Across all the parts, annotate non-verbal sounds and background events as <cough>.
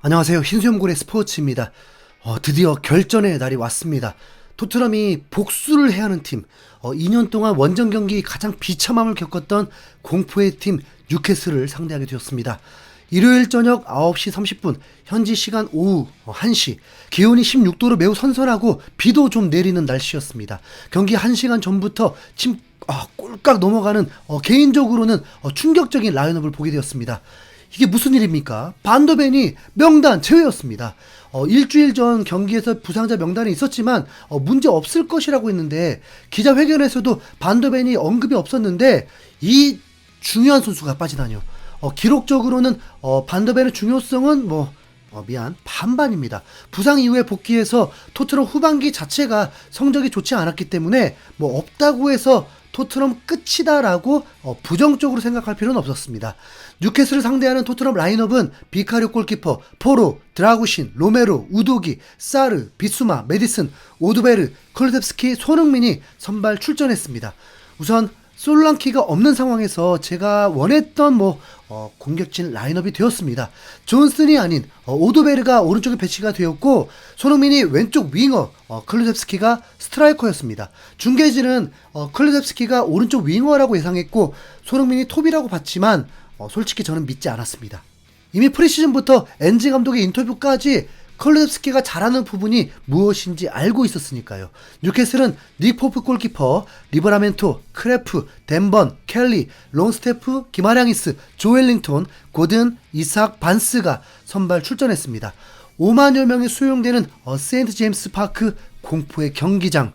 안녕하세요. 흰수염고래 스포츠입니다. 어, 드디어 결전의 날이 왔습니다. 토트넘이 복수를 해야 하는 팀, 어, 2년 동안 원정 경기 가장 비참함을 겪었던 공포의 팀 뉴캐슬을 상대하게 되었습니다. 일요일 저녁 9시 30분, 현지 시간 오후 1시, 기온이 16도로 매우 선선하고 비도 좀 내리는 날씨였습니다. 경기 1시간 전부터 침, 아, 꼴깍 넘어가는 어, 개인적으로는 어, 충격적인 라인업을 보게 되었습니다. 이게 무슨 일입니까? 반더벤이 명단 제외였습니다. 어, 일주일 전 경기에서 부상자 명단에 있었지만 어, 문제 없을 것이라고 했는데 기자회견에서도 반더벤이 언급이 없었는데 이 중요한 선수가 빠지다니요. 어, 기록적으로는 어, 반더벤의 중요성은 뭐 어, 미안 반반입니다. 부상 이후에 복귀해서 토트넘 후반기 자체가 성적이 좋지 않았기 때문에 뭐 없다고 해서 토트넘 끝이다라고 어, 부정적으로 생각할 필요는 없었습니다. 뉴캐슬을 상대하는 토트넘 라인업은 비카리오 골키퍼, 포로, 드라구신, 로메로, 우도기, 사르, 비수마, 메디슨, 오드베르, 콜셉스키, 손흥민이 선발 출전했습니다. 우선 솔랑키가 없는 상황에서 제가 원했던 뭐 어, 공격진 라인업이 되었습니다. 존슨이 아닌 어, 오도베르가 오른쪽에 배치가 되었고 손흥민이 왼쪽 윙어 어, 클루셉스키가 스트라이커였습니다. 중계진은 어, 클루셉스키가 오른쪽 윙어라고 예상했고 손흥민이 톱이라고 봤지만 어, 솔직히 저는 믿지 않았습니다. 이미 프리시즌부터 엔지 감독의 인터뷰까지 컬르스키가 잘하는 부분이 무엇인지 알고 있었으니까요. 뉴캐슬은 닉포프 골키퍼, 리버라멘토, 크레프, 덴번, 켈리, 롱스테프, 기마량이스, 조엘링톤, 고든, 이삭, 반스가 선발 출전했습니다. 5만여 명이 수용되는 어, 세인트 제임스 파크 공포의 경기장.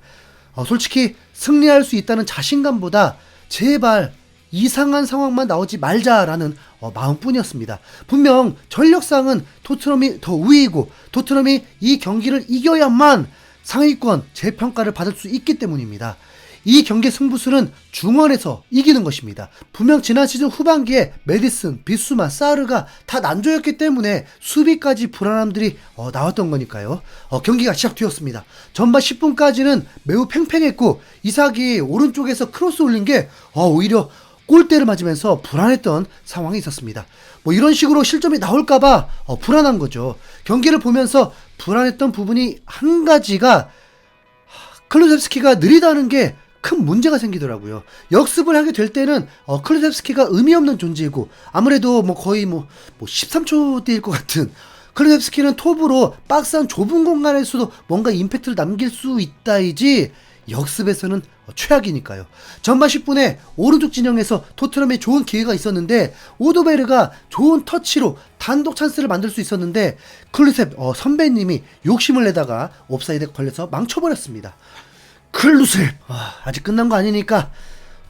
어, 솔직히 승리할 수 있다는 자신감보다 제발 이상한 상황만 나오지 말자라는 어, 마음뿐이었습니다. 분명 전력상은 토트넘이 더 우위이고 토트넘이 이 경기를 이겨야만 상위권 재평가를 받을 수 있기 때문입니다. 이 경기 승부수는 중원에서 이기는 것입니다. 분명 지난 시즌 후반기에 메디슨, 비수마, 사르가 다 난조였기 때문에 수비까지 불안함들이 어, 나왔던 거니까요. 어, 경기가 시작되었습니다. 전반 10분까지는 매우 팽팽했고 이삭이 오른쪽에서 크로스 올린 게 어, 오히려 골대를 맞으면서 불안했던 상황이 있었습니다. 뭐 이런 식으로 실점이 나올까봐 어, 불안한 거죠. 경기를 보면서 불안했던 부분이 한 가지가 클루셉스키가 느리다는 게 큰 문제가 생기더라고요. 역습을 하게 될 때는 어, 클루셉스키가 의미 없는 존재이고 아무래도 뭐 거의 뭐, 뭐 13초 대일 것 같은 클루셉스키는 톱으로 박스 한 좁은 공간에서도 뭔가 임팩트를 남길 수 있다이지 역습에서는 최악이니까요. 전반 10분에 오른쪽 진영에서 토트넘에 좋은 기회가 있었는데 오도베르가 좋은 터치로 단독 찬스를 만들 수 있었는데 클루셉 어, 선배님이 욕심을 내다가 옵사이드에 걸려서 망쳐버렸습니다. 클루셉 아, 아직 끝난 거 아니니까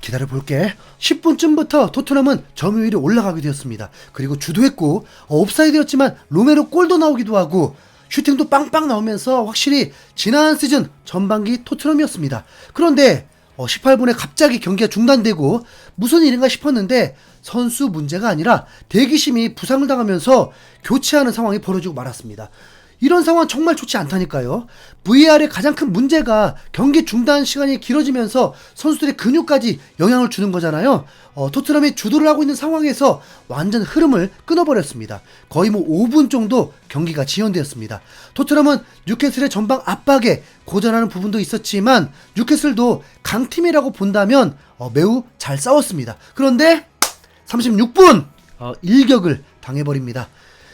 기다려 볼게. 10분쯤부터 토트넘은 점유율이 올라가게 되었습니다. 그리고 주도했고 어, 옵사이드였지만 로메로 골도 나오기도 하고 슈팅도 빵빵 나오면서 확실히 지난 시즌 전반기 토트넘이었습니다. 그런데 어, 18분에 갑자기 경기가 중단되고 무슨 일인가 싶었는데 선수 문제가 아니라 대기심이 부상을 당하면서 교체하는 상황이 벌어지고 말았습니다. 이런 상황 정말 좋지 않다니까요. VR의 가장 큰 문제가 경기 중단 시간이 길어지면서 선수들의 근육까지 영향을 주는 거잖아요. 어, 토트넘이 주도를 하고 있는 상황에서 완전 흐름을 끊어버렸습니다. 거의 뭐 5분 정도 경기가 지연되었습니다. 토트넘은 뉴캐슬의 전방 압박에 고전하는 부분도 있었지만 뉴캐슬도 강팀이라고 본다면 어, 매우 잘 싸웠습니다. 그런데 36분 어, 일격을 당해버립니다.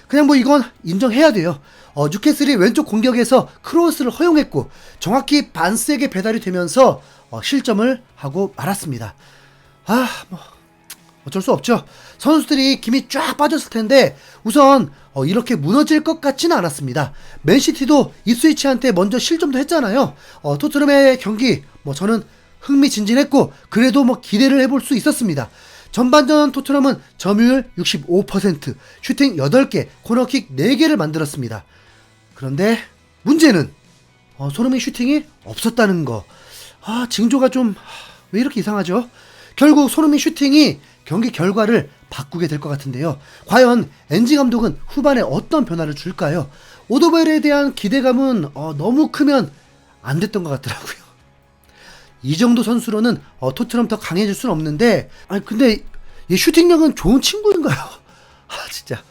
그냥 뭐 이건 인정해야 돼요. 어, 뉴캐슬이 왼쪽 공격에서 크로스를 허용했고 정확히 반스에게 배달이 되면서 어, 실점을 하고 말았습니다. 아, 뭐 어쩔 수 없죠. 선수들이 김이 쫙 빠졌을 텐데 우선 어, 이렇게 무너질 것 같지는 않았습니다. 맨시티도 이스위치한테 먼저 실점도 했잖아요. 어, 토트넘의 경기 뭐 저는 흥미진진했고 그래도 뭐 기대를 해볼 수 있었습니다. 전반전 토트넘은 점유율 65%, 슈팅 8개, 코너킥 4개를 만들었습니다. 그런데 문제는 어, 손흥민 슈팅이 없었다는 거. 아, 징조가 좀 왜 이렇게 이상하죠? 결국 손흥민 슈팅이 경기 결과를 바꾸게 될 것 같은데요. 과연 엔지 감독은 후반에 어떤 변화를 줄까요? 오도벨에 대한 기대감은 어, 너무 크면 안 됐던 것 같더라고요. 이 정도 선수로는 어, 토트넘 더 강해질 수는 없는데, 아니 근데 이 슈팅력은 좋은 친구인가요? <laughs> 아 진짜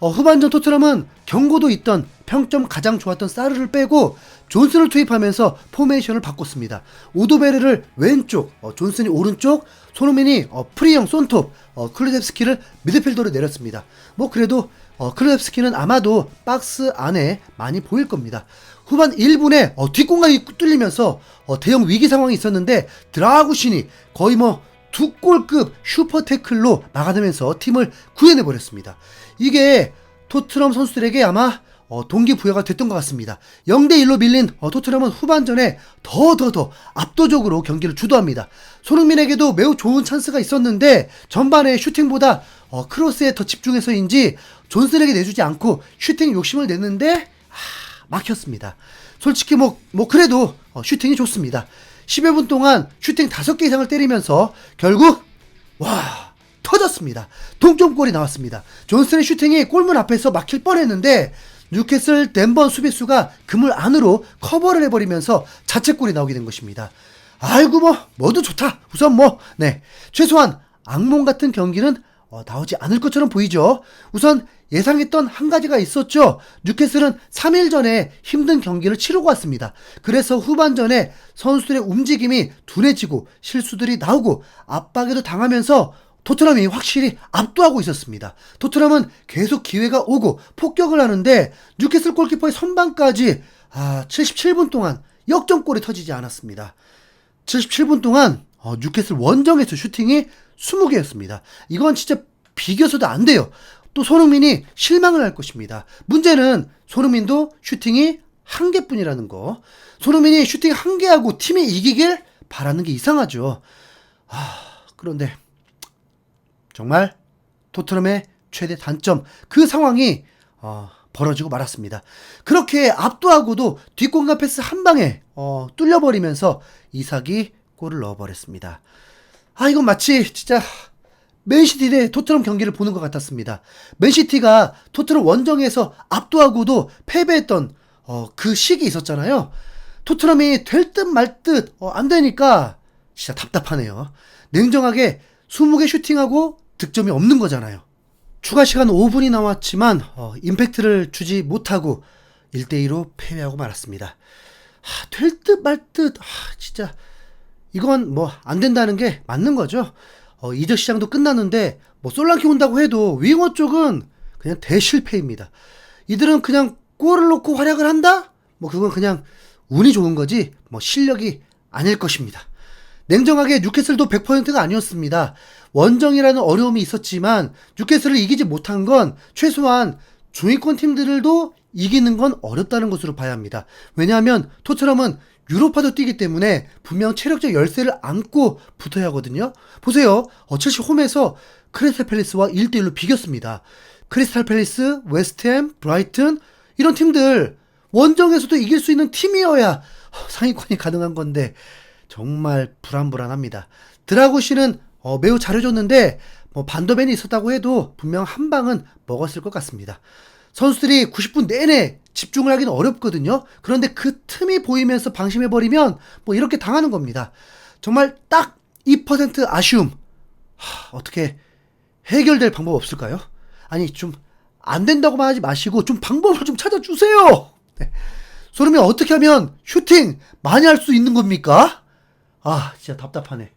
어, 후반전 토트넘은 경고도 있던 평점 가장 좋았던 사르를 빼고 존슨을 투입하면서 포메이션을 바꿨습니다. 오도베르를 왼쪽, 어, 존슨이 오른쪽, 손흥민이 어, 프리형 손톱, 어, 클루셉스키를 미드필더로 내렸습니다. 뭐 그래도 어, 클루셉스키는 아마도 박스 안에 많이 보일 겁니다. 후반 1분에 어, 뒷공간이 뚫리면서 어, 대형 위기 상황이 있었는데 드라구신이 거의 뭐 두 골급 슈퍼 태클로 막아내면서 팀을 구해내 버렸습니다. 이게 토트넘 선수들에게 아마 어, 동기부여가 됐던 것 같습니다. 0대1로 밀린 어, 토트넘은 후반전에 더 더 더 압도적으로 경기를 주도합니다. 손흥민에게도 매우 좋은 찬스가 있었는데 전반에 슈팅보다 어, 크로스에 더 집중해서인지 존슨에게 내주지 않고 슈팅 욕심을 냈는데 하, 막혔습니다. 솔직히 뭐, 뭐 그래도 어, 슈팅이 좋습니다. 10여 분 동안 슈팅 5개 이상을 때리면서 결국 와 터졌습니다. 동점골이 나왔습니다. 존슨의 슈팅이 골문 앞에서 막힐 뻔했는데 뉴캐슬 덴번 수비수가 그물 안으로 커버를 해버리면서 자책골이 나오게 된 것입니다. 아이고 뭐 뭐도 좋다. 우선 뭐 네 최소한 악몽 같은 경기는 어, 나오지 않을 것처럼 보이죠. 우선 예상했던 한 가지가 있었죠. 뉴캐슬은 3일 전에 힘든 경기를 치르고 왔습니다. 그래서 후반전에 선수들의 움직임이 둔해지고 실수들이 나오고 압박에도 당하면서 토트넘이 확실히 압도하고 있었습니다. 토트넘은 계속 기회가 오고 폭격을 하는데 뉴캐슬 골키퍼의 선방까지 아, 77분 동안 역전골이 터지지 않았습니다. 77분 동안 어, 뉴캐슬 원정에서 슈팅이 20개였습니다. 이건 진짜 비교서도 안 돼요. 또 손흥민이 실망을 할 것입니다. 문제는 손흥민도 슈팅이 한 개뿐이라는 거. 손흥민이 슈팅 한 개하고 팀이 이기길 바라는 게 이상하죠. 아, 그런데 정말 토트넘의 최대 단점 그 상황이 어, 벌어지고 말았습니다. 그렇게 압도하고도 뒷공간 패스 한 방에 어, 뚫려버리면서 이삭이 골을 넣어버렸습니다. 아 이건 마치 진짜 맨시티 대 토트넘 경기를 보는 것 같았습니다. 맨시티가 토트넘 원정에서 압도하고도 패배했던 어, 그 시기 있었잖아요. 토트넘이 될 듯 말듯안 되니까 진짜 답답하네요. 냉정하게 20개 슈팅하고 득점이 없는 거잖아요. 추가 시간 5분이 나왔지만 어, 임팩트를 주지 못하고 1대2로 패배하고 말았습니다. 될듯 말듯 진짜 이건 뭐 안 된다는 게 맞는 거죠. 어, 이적 시장도 끝났는데 뭐 솔랑키 온다고 해도 윙어 쪽은 그냥 대실패입니다. 이들은 그냥 골을 넣고 활약을 한다? 뭐 그건 그냥 운이 좋은 거지 뭐 실력이 아닐 것입니다. 냉정하게 뉴캐슬도 100%가 아니었습니다. 원정이라는 어려움이 있었지만 뉴캐슬을 이기지 못한 건 최소한 중위권 팀들도 이기는 건 어렵다는 것으로 봐야 합니다. 왜냐하면 토트넘은 유로파도 뛰기 때문에 분명 체력적 열쇠를 안고 붙어야 하거든요. 보세요. 어, 첼시 홈에서 크리스탈 팰리스와 1대1로 비겼습니다. 크리스탈 팰리스, 웨스트햄, 브라이튼 이런 팀들 원정에서도 이길 수 있는 팀이어야 어, 상위권이 가능한 건데 정말 불안불안합니다. 드라고시는 어, 매우 잘해줬는데 뭐 반더벤이 있었다고 해도 분명 한 방은 먹었을 것 같습니다. 선수들이 90분 내내 집중을 하기는 어렵거든요. 그런데 그 틈이 보이면서 방심해버리면 뭐 이렇게 당하는 겁니다. 정말 딱 2% 아쉬움. 하, 어떻게 해결될 방법 없을까요? 아니, 좀 안 된다고만 하지 마시고 좀 방법을 좀 찾아주세요! 네. 소름이 어떻게 하면 슈팅 많이 할 수 있는 겁니까? 아, 진짜 답답하네.